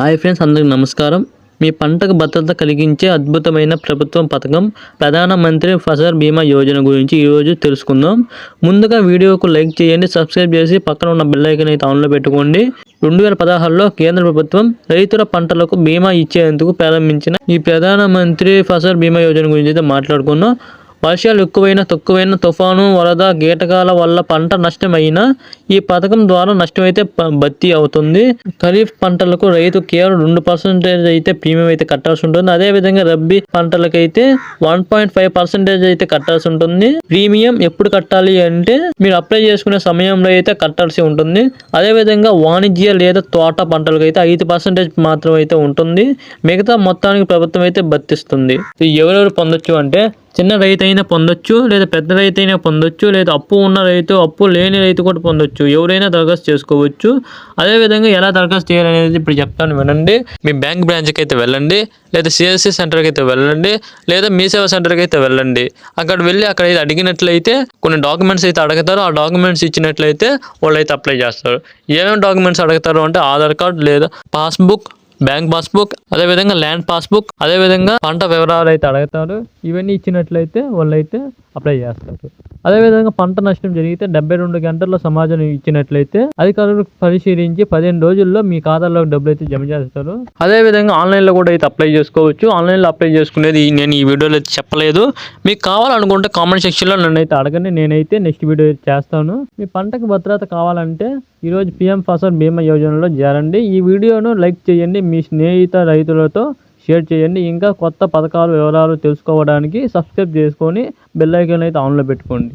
Hi friends అందరికి నమస్కారం. మీ పంటకు భద్రత కలిగించే అద్భుతమైన ప్రభుత్వం పథకం ప్రధానమంత్రి ఫసల్ బీమా యోజన గురించి ఈరోజు తెలుసుకుందాం. ముందుగా వీడియోకు లైక్ చేయండి సబ్స్క్రైబ్ చేసి పక్కన ఉన్న బెల్లైకన్ అయితే ఆన్లో పెట్టుకోండి. రెండు వేల పదహారులో కేంద్ర ప్రభుత్వం రైతుల పంటలకు బీమా ఇచ్చేందుకు ప్రారంభించిన ఈ ప్రధానమంత్రి ఫసల్ బీమా యోజన గురించి అయితే మాట్లాడుకుందాం. వర్షాలు ఎక్కువైనా తక్కువైన తుఫాను వరద కీటకాల వల్ల పంట నష్టమైనా ఈ పథకం ద్వారా నష్టమైతే భర్తీ అవుతుంది. ఖరీఫ్ పంటలకు రైతు కేవలం రెండు పర్సెంటేజ్ అయితే ప్రీమియం అయితే కట్టాల్సి ఉంటుంది. అదే విధంగా రబ్బీ పంటలకైతే వన్ పాయింట్ ఫైవ్ పర్సెంటేజ్ అయితే కట్టాల్సి ఉంటుంది. ప్రీమియం ఎప్పుడు కట్టాలి అంటే మీరు అప్లై చేసుకునే సమయంలో అయితే కట్టాల్సి ఉంటుంది. అదేవిధంగా వాణిజ్య లేదా తోట పంటలకు అయితే ఐదు పర్సెంటేజ్ మాత్రం అయితే ఉంటుంది. మిగతా మొత్తానికి ప్రభుత్వం అయితే భర్తిస్తుంది ఇది ఎవరెవరు పొందొచ్చు అంటే చిన్న రైతు అయినా పొందొచ్చు లేదా పెద్ద రైతు అయినా పొందొచ్చు లేదా అప్పు ఉన్న రైతు అప్పు లేని రైతు కూడా పొందొచ్చు. ఎవరైనా దరఖాస్తు చేసుకోవచ్చు. అదే విధంగా ఎలా దరఖాస్తు చేయాలనేది ఇప్పుడు చెప్తాను వినండి. మీ బ్యాంక్ బ్రాంచ్కి అయితే వెళ్ళండి లేదా సిఎస్సి సెంటర్కి అయితే వెళ్ళండి లేదా మీ సేవా సెంటర్కి అయితే వెళ్ళండి. అక్కడ వెళ్ళి అక్కడ అయితే అడిగినట్లయితే కొన్ని డాక్యుమెంట్స్ అయితే అడుగుతారు. ఆ డాక్యుమెంట్స్ ఇచ్చినట్లయితే వాళ్ళు అయితే అప్లై చేస్తారు. ఏమేమి డాక్యుమెంట్స్ అడుగుతారు అంటే ఆధార్ కార్డ్ లేదా పాస్బుక్ బ్యాంక్ పాస్బుక్ అదేవిధంగా ల్యాండ్ పాస్బుక్ అదేవిధంగా పంట వివరాలు అయితే అడుగుతారు. ఇవన్నీ ఇచ్చినట్లయితే వాళ్ళు అయితే అప్లై చేస్తారు. అదేవిధంగా పంట నష్టం జరిగితే డెబ్బై రెండు గంటల్లో సమాచారం ఇచ్చినట్లయితే అధికారులు పరిశీలించి పదిహేను రోజుల్లో మీ ఖాతాలో డబ్బులు అయితే జమ చేస్తారు. అదేవిధంగా ఆన్లైన్లో కూడా అయితే అప్లై చేసుకోవచ్చు. ఆన్లైన్లో అప్లై చేసుకునేది నేను ఈ వీడియోలో అయితే చెప్పలేదు. మీకు కావాలనుకుంటే కామెంట్ సెక్షన్లో నన్ను అయితే అడగండి. నేనైతే నెక్స్ట్ వీడియో చేస్తాను. మీ పంటకు భద్రత కావాలంటే ఈరోజు పిఎం ఫసల్ బీమా యోజనలో చేరండి. ఈ వీడియోను లైక్ చేయండి. మీ స్నేహిత రైతులతో షేర్ చేయండి. ఇంకా కొత్త పథకాలు వివరాలు తెలుసుకోవడానికి సబ్స్క్రైబ్ చేసుకొని బెల్ ఐకాన్ అయితే ఆన్లో పెట్టుకోండి.